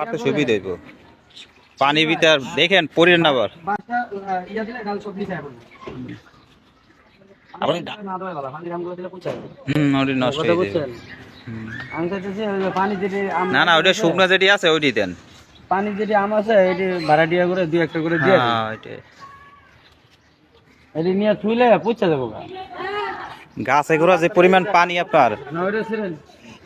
আর তো সুবিধা হইব। পানি ভিতর দেখেন পড়েন না আবার। ইয়া আপনি না হুম ওটি নষ্ট হয়ে যাবে। না না ওটা শুকনো যেটি আছে ওইটি দেন। পানি যেটি আম আছে এটি ভাড়া দিয়া করে দুই একটা করে দিয়ে। হ্যাঁ ওইটাই। এটি নিয়ে থুইলে পুচা দেবো গাছে ঘোরা যে পরিমাণ পানি আপনার। না ওইটা ছিলেন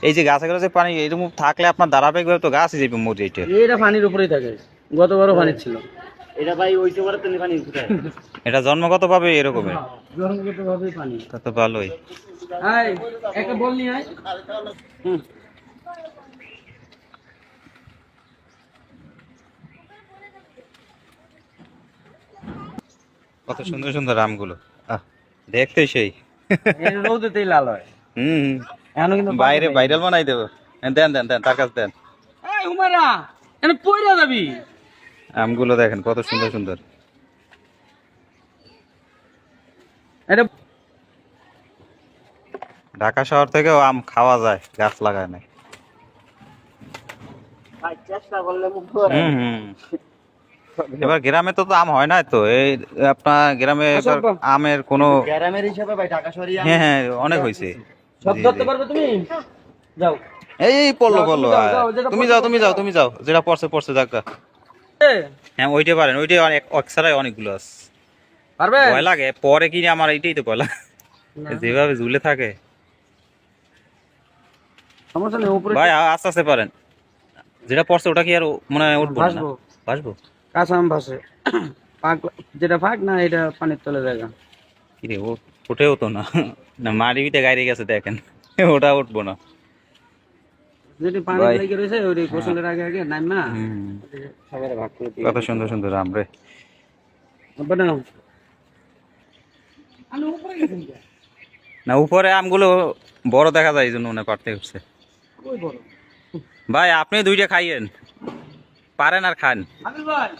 এই যে গাছে যে পানি এরকম থাকলে আপনার ধারাবাহিক ভাবে তো গাছই যাবে মরে এটা। এইটা পানির উপরেই থাকে। গতবারও পানি ছিল। এটা ভাই ওই সময় তো পানি এটা জন্মগত ভাবে এরকমের জন্মগত ভাবেই পানি। তা তো ভালোই। আয় একটা বল নিয়ে আয়। হুম। কত সুন্দর সুন্দর আমগুলো আহ দেখতে সেই। রোদেতেই লাল হয়। হুম হুম। এখনও কিন্তু বাইরে ভাইরাল বানাই দেবো। দেন দেন দেন তার কাছে দেন। এই উমারা এনে পয়রা যাবি। আমগুলো দেখেন কত সুন্দর সুন্দর। এটা ঢাকা শহর থেকেও আম খাওয়া যায় গাছ লাগায় নাই। হুম এবার গ্রামে তো তো আম হয় না তো এই আপনার গ্রামে আমের কোনো গ্রামের হিসাবে ভাই ঢাকা শহরে হ্যাঁ হ্যাঁ অনেক হয়েছে। সব ধরতে পারবে তুমি? যাও। এই এই পড়ল পড়ল তুমি যাও, তুমি যাও তুমি যাও যেটা পড়ছে পড়ছে এ, হ্যাঁ পারেন অনেক অনেকগুলো আছে। পারবে? ভয় লাগে পরে কিনে আমার এইটাই তো না। যেভাবে ঝুলে থাকে। সমস্যা নেই উপরে ভাই আস্তে আস্তে পারেন। যেটা পড়ছে ওটা কি আর মনে হয় উঠবো ভাসবো। ভাসে। পাক যেটা ফাঁক না এটা পানির তলে জায়গা। কি রে ও উঠেও তো না। না মারিবিতে গাড়ি গেছে দেখেন। ওটা উঠবো না। কত সুন্দর সুন্দর আম রে। আমি উপরে না উপরে আমগুলো বড় দেখা যায় এই জন্য মনে হয় ওই বড়? ভাই আপনি দুইটা খাইয়েন। পারেন আর খান। আবির ভাই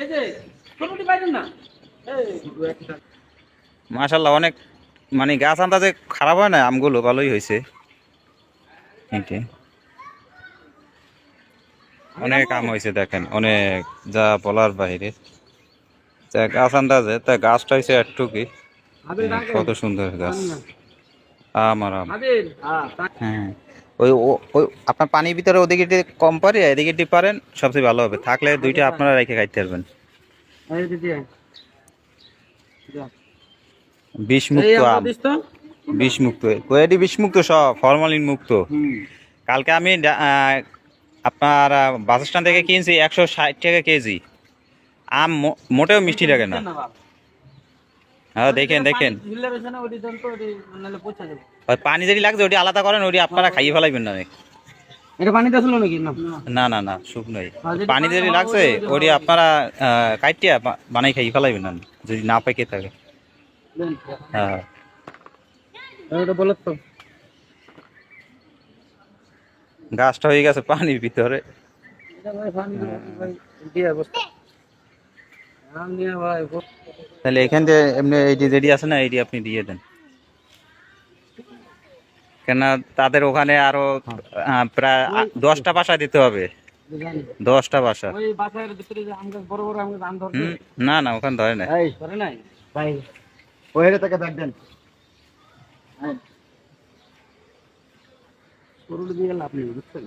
এই যে ছোটটি বাইরেন না? এই মাশাল্লাহ অনেক মানে গাছ আন্দাজে খারাপ হয় না আমগুলো ভালোই হয়েছে। অনেক আম হয়েছে দেখেন অনেক যা বলার বাইরে তা গাছ আন্দাজে তা গাছটা হয়েছে একটু কি কত সুন্দর গাছ। আম আর আম হ্যাঁ ওই ওই আপনার পানির ভিতরে ওদিকে কম পারে এদিকে পারেন সবচেয়ে ভালো হবে। থাকলে দুইটা আপনারা রেখে খাইতে পারবেন। বিষ মুক্ত আম। দিস তো? বিষ মুক্ত কোয়েডি বিষ মুক্ত সব? ফরমালিন মুক্ত। কালকে আমি আপনার বাস স্ট্যান্ড থেকে কিনছি একশো ষাট টাকা কেজি। আম মোটেও মিষ্টি লাগে না। হ্যাঁ দেখেন দেখেন। পানি যেটি লাগছে ওটি আলাদা করেন ওটি আপনারা খাইয়ে ফেলাইবেন না। এটা পানিতে আসলো নাকি? না। না না শুকনোই পানি পানি যেটি লাগছে ওটি আপনারা আহ, কাইটিয়া বানাই খাইয়ে ফেলাইবেন না। যদি না পেকে থাকে। হ্যাঁ। তো। গাছটা হয়ে গেছে পানির ভিতরে। ভাই তাহলে এখান থেকে এমনি এই যে যেটি আছে না এইটি আপনি দিয়ে দেন। কেন তাদের ওখানে আরও প্রায় দশটা বাসা দিতে হবে। দশটা বাসা। না না ওখানে ধরে না এই তাকে ব্যাগ দেন। গরুটা দিয়ে লাভ নেই বুঝছেন?